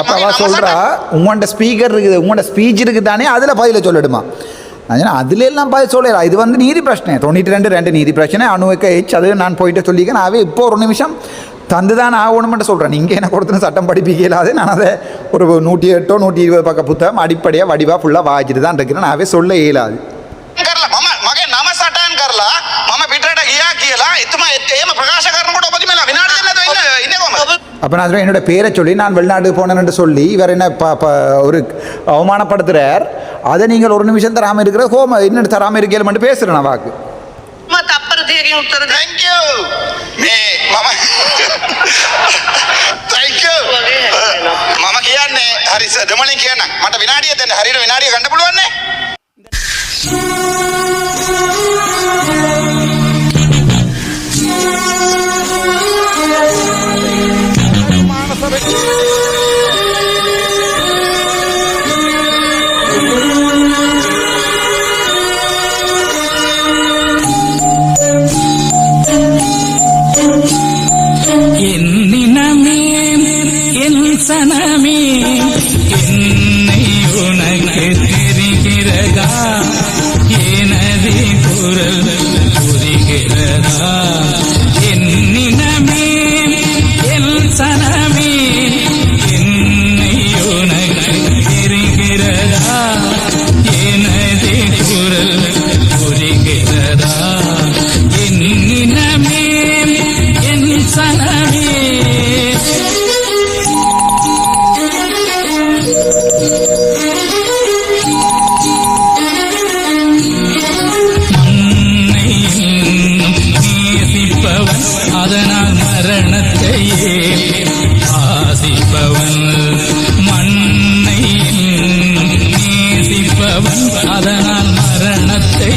அப்பவா சொல்கிறா உங்கள்கிட்ட ஸ்பீக்கர் இருக்குது உங்கள்கிட்ட ஸ்பீச் இருக்குது தானே அதில் பதில சொல்லிடுமா. நான் அதில் எல்லாம் பதில் சொல்லலாம் இது வந்து நீதி பிரச்சனை. தொண்ணூற்றி ரெண்டு ரெண்டு நீதி பிரச்சனை. அணுவுக்கு எச் அது நான் போயிட்டு சொல்லிக்க நான் இப்போ ஒரு நிமிஷம் தந்து தான் ஆகணும்னு சொல்கிறேன் நீங்கள் என்ன கொடுத்துன சட்டம் படிப்பிக்கலாது நான் அதை ஒரு நூற்றி எட்டோ நூற்றி இருபது பக்கம் புத்தகம் அடிப்படையாக வடிவாக ஃபுல்லாக வாய்ச்சிட்டு தான் இருக்கிறேன் நாவே சொல்ல இயலாது. பிரகாஷ் அப்போ நான் சொல்றேன், என்னோட பேரை சொல்லி நான் வெளிநாடு போனேன்னு சொல்லி இவர் என்ன ப ப ஒரு அவமானப்படுத்துகிறார் அதை நீங்கள் ஒரு நிமிஷம் தராமல் இருக்கிற ஹோம இன்னும் தராமல் இருக்கேன் மட்டும் பேசுகிறேன் நான் வாக்கு මම තප්පර දෙකකින් උත්තර දෙන්න Thank you. මේ මම Thank you. වගේ හැදෙනවා. මම කියන්නේ හරි සර් දෙමළෙන් කියන්න මට විනාඩිය දෙන්න හරියට විනාඩිය ගන්න පුළුවන් නේ?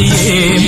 ಮಾಡಿಯೇ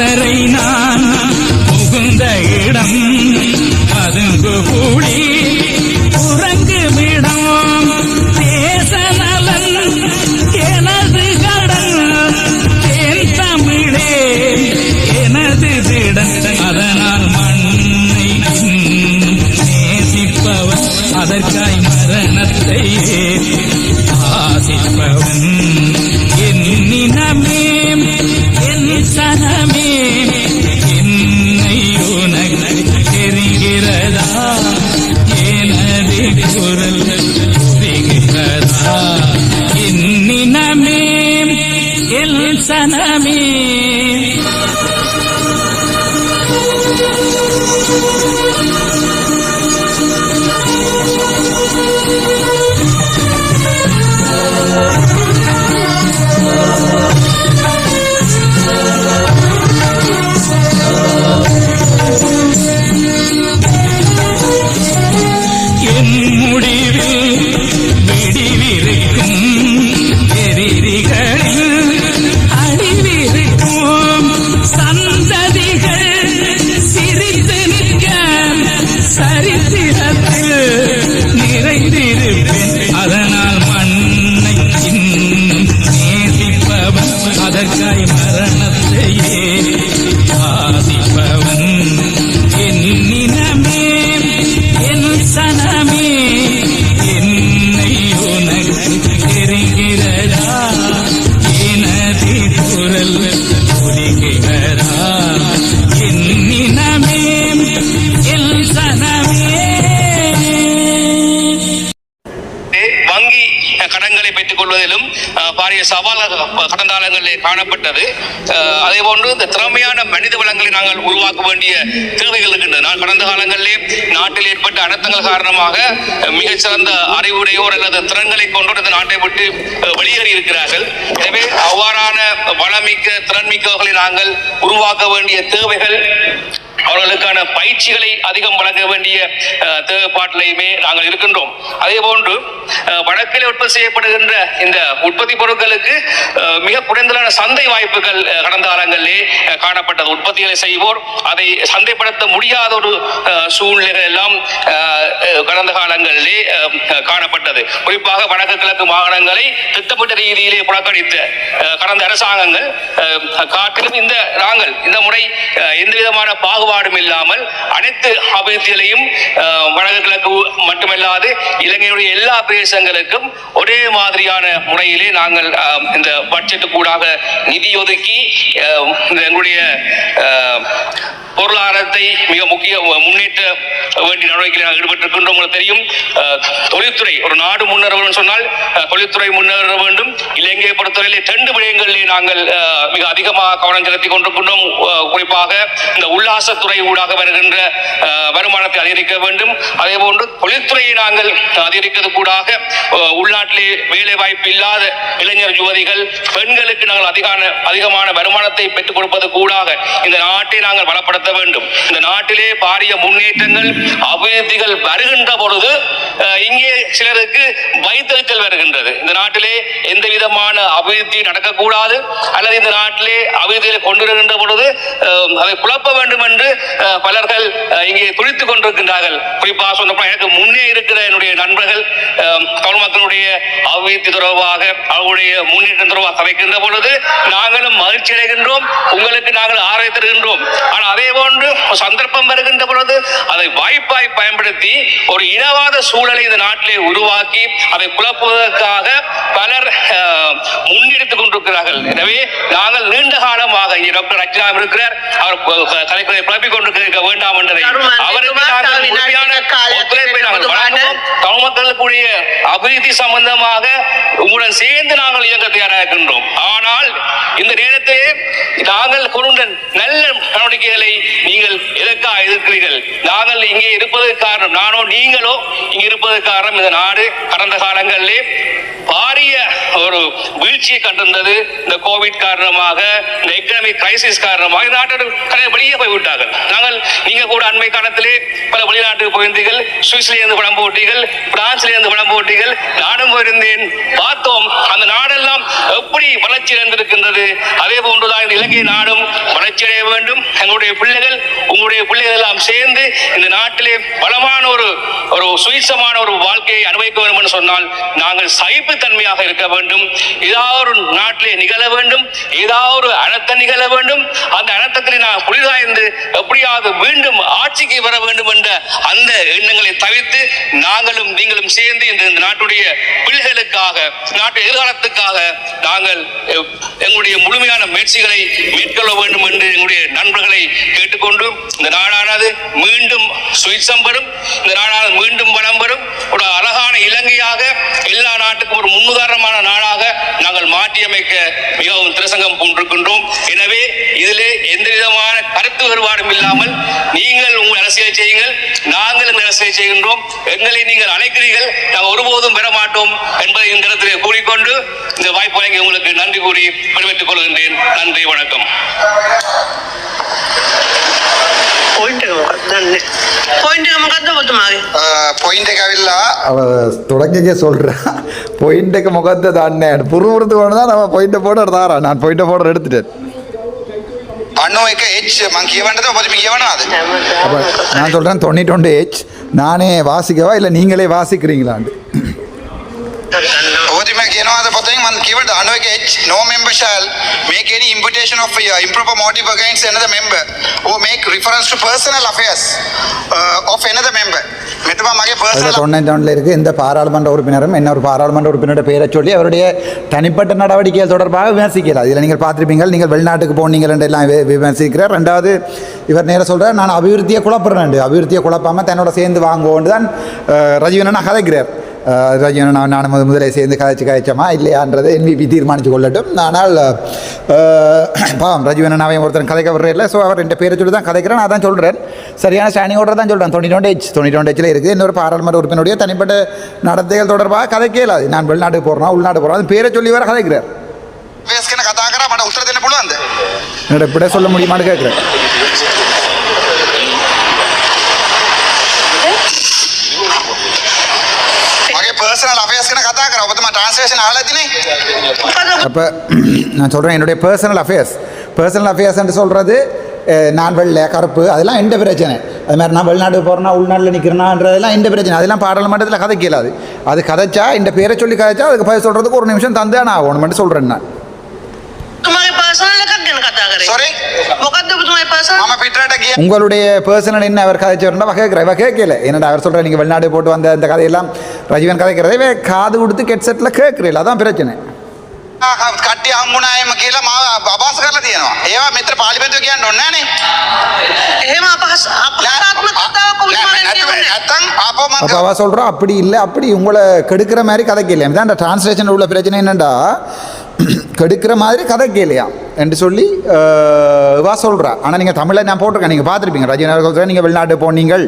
సరైన முடி பெரிய சவாலாக கடந்த காலங்களிலே காணப்பட்டது. அதே போன்று இந்த திறமையான மனித வளங்களை நாங்கள் உருவாக்க வேண்டிய தேவைகள் இருக்கின்றது நான் கடந்த காலங்களிலே நாட்டில் ஏற்பட்ட அனர்த்தங்கள் காரணமாக மிகச்சிறந்த அறிவுடையோர் அல்லது திறன்களை கொண்டு இந்த நாட்டை விட்டு வெளியேறி இருக்கிறார்கள். எனவே அவ்வாறான வளமிக்க திறன்மிக்கவர்களை நாங்கள் உருவாக்க வேண்டிய தேவைகள் அவர்களுக்கான பயிற்சிகளை அதிகம் வழங்க வேண்டிய தேவைப்பாட்டிலையுமே நாங்கள் இருக்கின்றோம். அதே போன்று வடக்கில் உற்பத்தி செய்யப்படுகின்ற இந்த உற்பத்தி பொருட்களுக்கு மிக குறைந்தலான சந்தை வாய்ப்புகள் கடந்த காலங்களிலே காணப்பட்டது. உற்பத்திகளை செய்வோர் அதை சந்தைப்படுத்த முடியாத ஒரு சூழ்நிலைகள் எல்லாம் அஹ், கடந்த காலங்களிலே காணப்பட்டது. குறிப்பாக வடக்கு கிழக்கு மாகாணங்களை திட்டமிட்ட ரீதியிலே புறக்கணித்த அஹ், கடந்த அரசாங்கங்கள் காட்டிலும் இந்த நாங்கள் இந்த முறை எந்த விதமான பாகுபாடும் இல்லாமல் அனைத்து அபிவிருத்திகளையும் வடகிழக்கு மட்டுமல்லாது இலங்கையுடைய எல்லா பிரதேசங்களுக்கும் ஒரே மாதிரியான முறையிலே நாங்கள் அஹ், இந்த பட்ஜெட்டு கூடாக நிதி ஒதுக்கி அஹ், எங்களுடைய பொருளாதாரத்தை மிக முக்கிய முன்னேற்ற வேண்டிய நடவடிக்கையில் நாங்கள் ஈடுபட்டிருக்கின்றோம். உங்களுக்கு தெரியும் தொழில்துறை ஒரு நாடு முன்னேற வேண்டும் சொன்னால் தொழில்துறை முன்னேற வேண்டும். இலங்கையை பொறுத்தவரையிலே ரெண்டு விடயங்களிலே நாங்கள் மிக அதிகமாக கவனம் செலுத்திக் கொண்டிருக்கின்றோம். குறிப்பாக இந்த உல்லாசத்துறை ஊடாக வருகின்ற வருமானத்தை அதிகரிக்க வேண்டும். அதே போன்று தொழில்துறையை நாங்கள் அதிகரிக்கிறது கூடாக உள்நாட்டிலே வேலை வாய்ப்பு இல்லாத இளைஞர் யுவதிகள் பெண்களுக்கு நாங்கள் அதிகான அதிகமான வருமானத்தை பெற்றுக் கொடுப்பது கூடாக இந்த நாட்டை நாங்கள் பலப்படுத்த வேண்டும். இந்த நாட்டிலே பாரிய முன்னேற்றங்கள் அபிவிருத்திகள் வருகின்ற பொழுது இங்கே சிலருக்கு வைத்தறிச்சல் வருகின்றது. இந்த நாட்டிலே எந்த விதமான அபிவிருத்தி நடக்கக்கூடாது. அல்லது இந்த நாட்டிலே அபிவிருத்திகளை கொண்டு வருகின்ற பொழுது அதை குழப்ப வேண்டும் என்று பலர்கள் இங்கே துடித்துக் கொண்டிருக்கின்றார்கள். குறிப்பாக சொன்ன எனக்கு முன்னே இருக்கிற என்னுடைய நண்பர்கள் தமிழ் மக்களுடைய அபிவிருத்தி தொடர்பாக அவருடைய முன்னேற்றம் தொடர்பாக சமைக்கின்ற பொழுது நாங்களும் மகிழ்ச்சி அடைகின்றோம் உங்களுக்கு நாங்கள் ஆராய் தருகின்றோம். ஆனால் அதே போன்று சந்தர்ப்பம் வருகின்ற பொழுது அதை வாய்ப்பாய் பயன்படுத்தி ஒரு இனவாத சூழலை இந்த நாட்டிலே உருவாக்கி அதை குழப்புவதற்காக பலர் முன்னெடுத்துக் கொண்டிருக்கிறார்கள். எனவே நாங்கள் நீண்ட காலமாக இங்கே டாக்டர் அர்ச்சனா இருக்கிறார். அவர் கலைக்குறை குழப்பிக் கொண்டிருக்க வேண்டாம் என்றதை அவருக்கு நாங்கள் முழுமையான ஒத்துழைப்பை நாங்கள் வழங்குவோம். தமிழ் மக்களுக்குரிய அபிவிருத்தி சம்பந்தமாக உங்களுடன் சேர்ந்து நாங்கள் இயங்க தயாராக இருக்கின்றோம். ஆனால் இந்த நேரத்திலே நாங்கள் கொண்ட நல்ல நடவடிக்கைகளை நீங்கள் எதற்காக எதிர்க்கிறீர்கள்? நாங்கள் இங்கே இருப்பதற்கு காரணம் நானோ நீங்களோ இங்கே இருப்பதற்கு காரணம் இந்த நாடு கடந்த காலங்களிலே பாரிய ஒரு வீழ்ச்சியை கண்டிருந்தது. இந்த கோவிட் காரணமாக இந்த எக்கனாமிக் கிரைசிஸ் காரணமாக இந்த நாட்டோட வெளியே போய்விட்டார்கள். நாங்கள் நீங்க கூட அண்மை காலத்திலே பல வெளிநாட்டுக்கு போயிருந்தீர்கள். சுவிஸ்லேருந்து படம் போட்டீர்கள் பிரான்ஸ்லேருந்து படம் போட்டீர்கள். நானும் போயிருந்தேன். பார்த்தோம் அந்த நாடெல்லாம் எப்படி வளர்ச்சி அடைந்திருக்கின்றது. அதே போன்றுதான் இலங்கை நாடும் வளர்ச்சி அடைய வேண்டும். எங்களுடைய பிள்ளை பிள்ளைகள் உங்களுடைய பிள்ளைகள் எல்லாம் சேர்ந்து இந்த நாட்டிலே பலமான ஒரு ஒரு சுயசமான ஒரு வாழ்க்கையை அனுபவிக்க வேண்டும் என்று சொன்னால் நாங்கள் சகிப்புத்தன்மையாக இருக்க வேண்டும். ஏதாவது ஒரு நாட்டிலே நிகழ வேண்டும். ஏதாவது ஒரு அனர்த்தம் நிகழ வேண்டும். அந்த அனர்த்தத்திலே நான் புலிதாய்ந்து எப்படியாவது மீண்டும் ஆட்சிக்கு வர வேண்டும் என்ற அந்த எண்ணங்களை தவிர்த்து நாங்களும் நீங்களும் சேர்ந்து இந்த இந்த நாட்டுடைய பிள்ளைகளுக்காக நாட்டு எதிர்காலத்துக்காக நாங்கள் எங்களுடைய முழுமையான முயற்சிகளை மேற்கொள்ள வேண்டும் என்று எங்களுடைய நண்பர்களை கேட்டுக்கொண்டு இந்த நாடானது மீண்டும் சுயிட்சம் பெறும் இந்த நாடானது மீண்டும் வளம் பெறும் ஒரு அழகான இலங்கையாக எல்லா நாட்டுக்கும் ஒரு முன்னுதாரணமான நாடாக நாங்கள் மாற்றியமைக்க மிகவும் திருசங்கம் கொண்டிருக்கின்றோம். எனவே இதிலே எந்த விதமான கருத்து வேறுபாடும் இல்லாமல் நீங்கள் உங்கள் அரசியலை செய்யுங்கள் நாங்கள் இந்த அரசியலை செய்கின்றோம். எங்களை நீங்கள் அழைக்கிறீர்கள் நாங்கள் ஒருபோதும் பெற மாட்டோம் என்பதை இந்த இடத்திலே கூறிக்கொண்டு இந்த வாய்ப்பு வழங்கி உங்களுக்கு நன்றி கூறி விடைபெற்றுக் கொள்கின்றேன். நன்றி வணக்கம். தொடங்கிக்கே சொல்கிறேன் பொயிண்ட்டுக்கு முகத்தை தானே புருவுறதுக்கு ஒன்று தான் நம்ம பொயிண்ட்டை போட்டு எடுத்தாரன் நான் பொயிண்ட்டை போட்டு எடுத்துட்டேன் நான் சொல்கிறேன் தொண்ணூற்றி ஒன்று ஹெச் நானே வாசிக்கவா இல்லை நீங்களே வாசிக்கிறீங்களாண்டு Rahman gave the advocate, no member shall make any imputation of uh, improper motive against another member or make reference to personal affairs uh, of another member. அதில் இருக்குது இந்த பாராளுமன்ற உறுப்பினரும் என்ன ஒரு பாராளுமன்ற உறுப்பினரோட பெயரை சொல்லி அவருடைய தனிப்பட்ட நடவடிக்கைகள் தொடர்பாக விமர்சிக்கிறார். இதில் நீங்கள் பார்த்துருப்பீங்க நீங்கள் வெளிநாட்டுக்கு போனீங்கள் என்று எல்லாம் விமர்சிக்கிறார். ரெண்டாவது இவர் நேராக சொல்கிறார் நான் அபிவிருத்தியை குழப்புறேன் அபிவிருத்தியை குழப்பாமல் தன்னோட சேர்ந்து வாங்குவோன்னு தான் ரஜீவனன் அகதைக்கிறார் ரஜினா நான் முதலே சேர்ந்து காய்ச்சி காய்ச்சமா இல்லையான்றதை என்பிபி தீர்மானித்து கொள்ளட்டும். ஆனால் பாவம் அவன் ஒருத்தன் கதைக்க வர்றதில்ல ஸோ அவர் ரெண்டு பேரை சொல்லி தான் கதைக்கிறேன். நான் தான் சொல்கிறேன் சரியான ஸ்டாண்டிங் ஆர்டர் தான் சொல்கிறேன் தொண்ணூற்றி ரெண்டு ஹெச் தொண்ணூற்றி ரெண்டு ஹெச்சில் இருக்குது. இன்னொரு பாராளுமன்ற உறுப்பினுடைய தனிப்பட்ட நடத்தைகள் தொடர்பாக கதைக்கே இல்லாது நான் வெளிநாட்டுக்கு போகிறோம் உள்நாடு போகிறோம் அது பேரை சொல்லி வர கதைக்கிறார். என்னோட பிட சொல்ல முடியுமான்னு கேட்குறேன். कराओ वो तो मैं நான் சொல்கிறேன் என்னுடைய பர்சனல் அஃபேர்ஸ் பர்சனல் அஃபேர்ஸ்ன்னு சொல்கிறது நான் வெள்ளை கருப்பு அதெல்லாம் எந்த பிரச்சனை? அது மாதிரி நான் வெளிநாடு போகிறேன்னா உள்நாட்டில் நிற்கிறேனான்றதெல்லாம் எந்த பிரச்சனை? அதெல்லாம் பாராளுமன்றத்தில் கதை கீழாது அது கதைச்சா இந்த பேரை சொல்லி கதைச்சா அதுக்கு பதில் சொல்கிறதுக்கு ஒரு நிமிஷம் தந்தே நான் ஒன்று மட்டும் சொல்கிறேன் நான். உங்களுடைய பர்சனல் என்ன அவர் கதைச்சவர்னா வகை இவ கேட்கல என்னடா அவர் சொல்கிற நீங்கள் வெளிநாடு போட்டு வந்த இந்த கதையெல்லாம் ரஜீவன் கதைக்கிறதே இவ காது கொடுத்து கெட்செட்டில் கேட்குறீல அதான் பிரச்சனை කට්ටිය හම්බුනායම කියලා මාව අභාස කරලා තියෙනවා ඒවා මෙතර පාලිමේන්තුව කියන්න ඕනේ නෑනේ එහෙම අපහස් අපහාසාත්මක කතාවක් ඔබතුමාගෙන් කියන්නේ නැත්තම් ආපහු මං அப்போ அவ சொல்கிறா அப்படி இல்லை அப்படி உங்களை கெடுக்கிற மாதிரி கதைக்க இல்லையா தான் இந்த டிரான்ஸ்லேஷன் உள்ள பிரச்சனை என்னண்டா கெடுக்கிற மாதிரி கதைக்க இல்லையா என்று சொல்லி இவா சொல்கிறா ஆனால் நீங்கள் தமிழில் நான் போட்டிருக்கேன். நீங்கள் பார்த்துருப்பீங்க. ரஜினி சொல்கிறேன் நீங்கள் வெளிநாடு போனீங்கள்.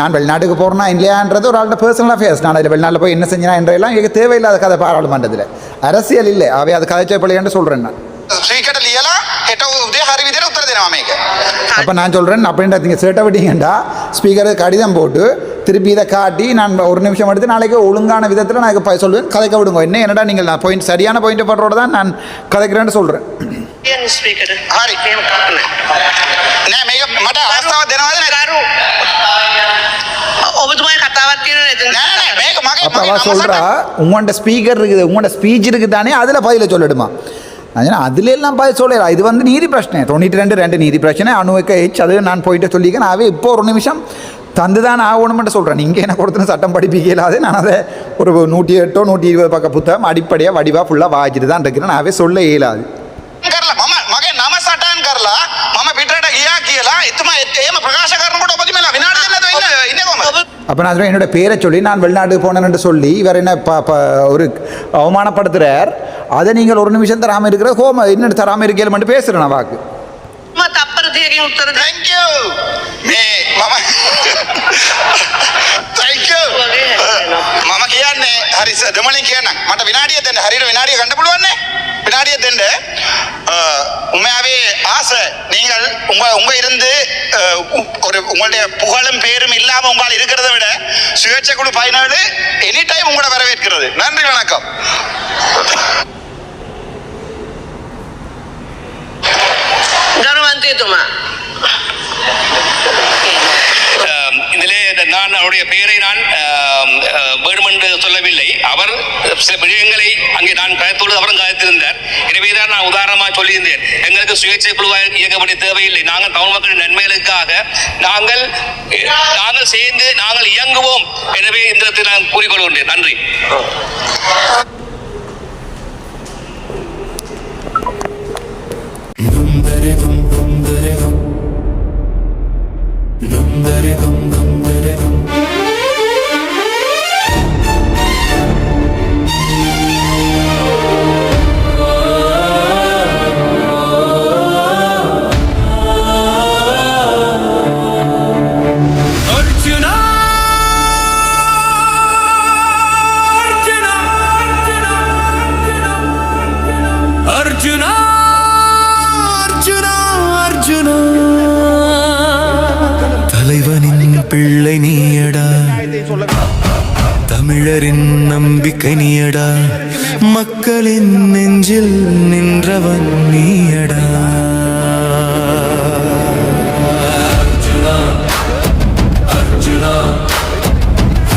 நான் வெளிநாட்டுக்கு போகிறேன்னா இல்லையான்றது ஒரு ஆளோட பர்சனல் அஃபேர்ஸ் நான் அதில் வெளிநாட்டில் போய் என்ன செஞ்சேன் என்றெல்லாம் எனக்கு தேவையில்லாத கதை பாராளுமன்றத்தில். அரசியல் இல்லை. அவை அது கதைச்சை பிள்ளைன்னு சொல்கிறேன் நான். உதய ஹரி උත්තර දෙනවා මේක அப்போ நான் சொல்கிறேன் அப்படின்ற நீங்கள் சேட்டை விட்டீங்கண்டா ஸ்பீக்கருக்கு கடிதம் போட்டு திருப்பி இதை காட்டி நான் ஒரு நிமிஷம் எடுத்து நாளைக்கு ஒழுங்கான விதத்தில் நான் ப- சொல்லுவேன் கதைக்க விடுங்க என்ன என்னடா நீங்கள் நான் பாயிண்ட் சரியான பாயிண்ட் படுறோட தான் நான் கதைக்கிறேன்னு சொல்கிறேன் කියන්නේ ස්පීකර් හරි. එහෙම කතා නෑ මේක මට අවස්ථාවක් දෙනවද නැද්ද කරු ඔබතුමාගේ කතාවක් තියෙනවා එතන නෑ නෑ මේක මගේ அப்போ මගේ அவ නම சொல்கிறா සටහන්. உங்கள்கிட்ட ஸ்பீக்கர் இருக்குது உங்கள்கிட்ட ஸ்பீச் இருக்குது தானே அதில் பதில சொல்லிடுமா ஏன்னா அதுலெல்லாம் பார்த்து சொல்லலாம் இது வந்து நீதி பிரச்சனை. தொண்ணூற்றி ரெண்டு ரெண்டு நீதி பிரச்சனை. அணுவுக்கு ஹெச் அது நான் போயிட்டு சொல்லிக்கேன் ஆகவே இப்போ ஒரு நிமிஷம் தந்து தான் ஆகணும்னு சொல்கிறேன் நீங்கள் என்ன கொடுத்துன சட்டம் படிப்பீங்க நான் அதை ஒரு நூற்றி எட்டோ நூற்றி இருபது பக்கம் புத்தகம் அடிப்படையாக வடிவாக ஃபுல்லாக வாங்கிட்டு தான் இருக்கிறேன் ஆகவே சொல்ல இயலாது. அப்போ நான் என்னோட பேரை சொல்லி நான் வெளிநாட்டுக்கு போனேன்னு சொல்லி இவர் என்ன ஒரு அவமானப்படுத்துகிறார் அதை நீங்கள் ஒரு நிமிஷம் தராமல் இருக்கிற ஹோம இன்னும் தராமல் இருக்கல மட்டும் பேசுகிறேன் நான் வாக்கு මම තප්පර දෙකකින් උත්තර දෙන්න thank you මේ මම thank you වගේ හැදෙනවා. මම කියන්නේ හරි සර්, දෙමළෙන් කියන්නම් මට විනාඩිය දෙන්න හරියට විනාඩිය ගන්න පුළුවන් නේ வினாடிய தெண்டு அஹ், உண்மையாவே ஆசை நீங்கள் உங்க உங்க இருந்து அஹ், உ- ஒரு உங்களுடைய புகழும் பேரும் இல்லாம உங்களால் இருக்கிறத விட சுயேட்சை குழு பதினேழு எனி டைம் உங்களை வரவேற்கிறது சொல்லியிருந்தேன் எங்களுக்கு சுயேட்சை குழுவாக இயக்கப்படி தேவையில்லை நாங்கள் தமிழ் மக்களின் நன்மைகளுக்காக நாங்கள் நாங்கள் சேர்ந்து நாங்கள் இயங்குவோம் எனவே இந்த இடத்தில் நான் கூறிக்கொள்கின்றேன் நன்றி அர்ஜுனா அர்ஜுனா அர்ஜுனா பிள்ளை நீயடா. தமிழரின் நம்பிக்கை நீயடா. மக்களின் நெஞ்சில் நின்றவன் நீயடா.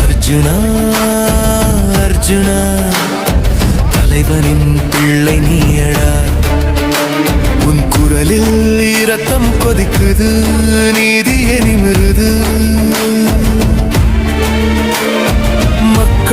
அர்ஜுனா அர்ஜுனா தலைவனின் பிள்ளை நீயடா. உன் குரலில் இரத்தம் கொதிக்குது நீதி எரிமிருது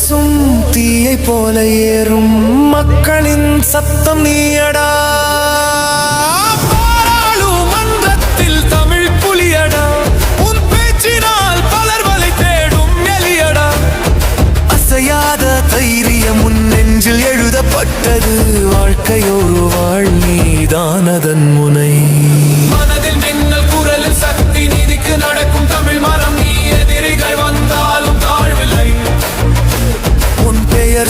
பேசும் தீயை போல ஏறும் மக்களின் சத்தம் நீயடா. பாராளுமன்றத்தில் தமிழ் புலியடா. உன் பேச்சினால் பலர் வலை தேடும் எலியடா. அசையாத தைரியம் உன் நெஞ்சில் எழுதப்பட்டது. வாழ்க்கையொரு வாழ் நீதான் அதன் முன்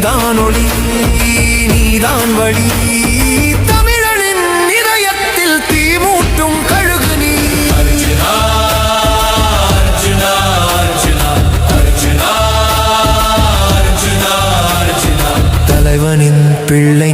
நீதான் ஒளி நீதான் வழி. தமிழனின் இதயத்தில் தீ மூட்டும் கழுகு நீ. தலைவனின் பிள்ளை